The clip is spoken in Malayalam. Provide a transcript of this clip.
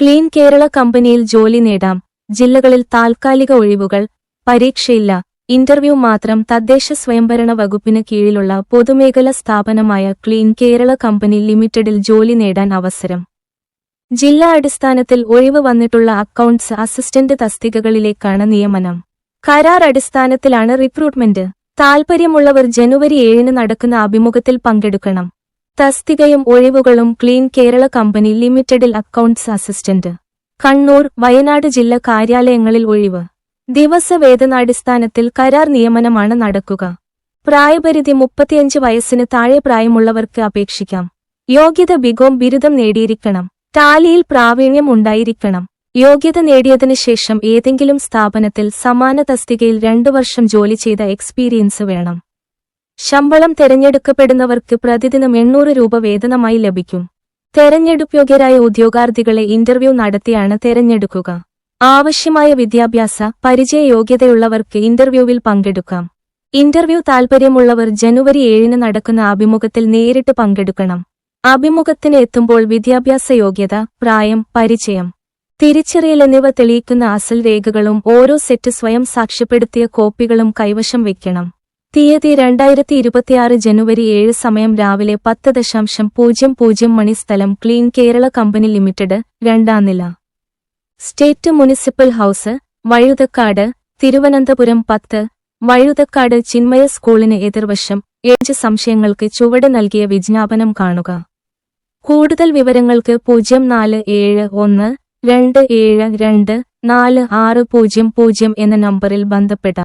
ക്ലീൻ കേരള കമ്പനിയിൽ ജോലി നേടാം. ജില്ലകളിൽ താൽക്കാലിക ഒഴിവുകൾ പരീക്ഷയില്ല ഇന്റർവ്യൂ മാത്രം തദ്ദേശ സ്വയംഭരണ വകുപ്പിന് കീഴിലുള്ള പൊതുമേഖലാ സ്ഥാപനമായ ക്ലീൻ കേരള കമ്പനി ലിമിറ്റഡിൽ ജോലി നേടാൻ അവസരം. ജില്ലാ അടിസ്ഥാനത്തിൽ ഒഴിവ് വന്നിട്ടുള്ള അക്കൗണ്ട്സ് അസിസ്റ്റന്റ് തസ്തികകളിലേക്കാണ് നിയമനം. കരാർ അടിസ്ഥാനത്തിലാണ് റിക്രൂട്ട്മെന്റ്. താൽപര്യമുള്ളവർ ജനുവരി ഏഴിന് നടക്കുന്ന അഭിമുഖത്തിൽ പങ്കെടുക്കണം. തസ്തികയും ഒഴിവുകളും ക്ലീൻ കേരള കമ്പനി ലിമിറ്റഡിൽ അക്കൗണ്ട്സ് അസിസ്റ്റന്റ്. കണ്ണൂർ വയനാട് ജില്ലാ കാര്യാലയങ്ങളിൽ ഒഴിവ്. ദിവസവേതനാടിസ്ഥാനത്തിൽ കരാർ നിയമനമാണ് നടക്കുക. പ്രായപരിധി മുപ്പത്തിയഞ്ച് വയസ്സിന് താഴെ പ്രായമുള്ളവർക്ക് അപേക്ഷിക്കാം. യോഗ്യത ബികോം ബിരുദം നേടിയിരിക്കണം. ടാലിയിൽ പ്രാവീണ്യം ഉണ്ടായിരിക്കണം. യോഗ്യത നേടിയതിനു ശേഷം ഏതെങ്കിലും സ്ഥാപനത്തിൽ സമാന തസ്തികയിൽ രണ്ടു വർഷം ജോലി ചെയ്ത എക്സ്പീരിയൻസ് വേണം. ശമ്പളം തെരഞ്ഞെടുക്കപ്പെടുന്നവർക്ക് പ്രതിദിനം എണ്ണൂറ് രൂപ വേതനമായി ലഭിക്കും. തെരഞ്ഞെടുപ്യോഗ്യരായ ഉദ്യോഗാർത്ഥികളെ ഇന്റർവ്യൂ നടത്തിയാണ് തെരഞ്ഞെടുക്കുക. ആവശ്യമായ വിദ്യാഭ്യാസ പരിചയ യോഗ്യതയുള്ളവർക്ക് ഇന്റർവ്യൂവിൽ പങ്കെടുക്കാം. ഇന്റർവ്യൂ താൽപര്യമുള്ളവർ ജനുവരി ഏഴിന് നടക്കുന്ന അഭിമുഖത്തിൽ നേരിട്ട് പങ്കെടുക്കണം. അഭിമുഖത്തിന് എത്തുമ്പോൾ വിദ്യാഭ്യാസ യോഗ്യത പ്രായം പരിചയം തിരിച്ചറിയൽ എന്നിവ തെളിയിക്കുന്ന അസൽ രേഖകളും ഓരോ സെറ്റ് സ്വയം സാക്ഷ്യപ്പെടുത്തിയ കോപ്പികളും കൈവശം വയ്ക്കണം. തീയതി രണ്ടായിരത്തി ഇരുപത്തിയാറ് ജനുവരി ഏഴ് സമയം രാവിലെ പത്ത് ദശാംശം പൂജ്യം പൂജ്യം മണി സ്ഥലം ക്ലീൻ കേരള കമ്പനി ലിമിറ്റഡ് രണ്ടാം നില. State municipal house Vazhuthacaud Thiruvananthapuram പത്ത് വഴുതക്കാട് ചിന്മയ സ്കൂളിന് എതിർവശം ഏഴ് സംശയങ്ങൾക്ക് ചുവട് നൽകിയ വിജ്ഞാപനം കാണുക. കൂടുതൽ വിവരങ്ങൾക്ക് പൂജ്യം നാല് ഏഴ് ഒന്ന് രണ്ട് ഏഴ് രണ്ട് നാല് ആറ് പൂജ്യം പൂജ്യം എന്ന നമ്പറിൽ ബന്ധപ്പെടാം.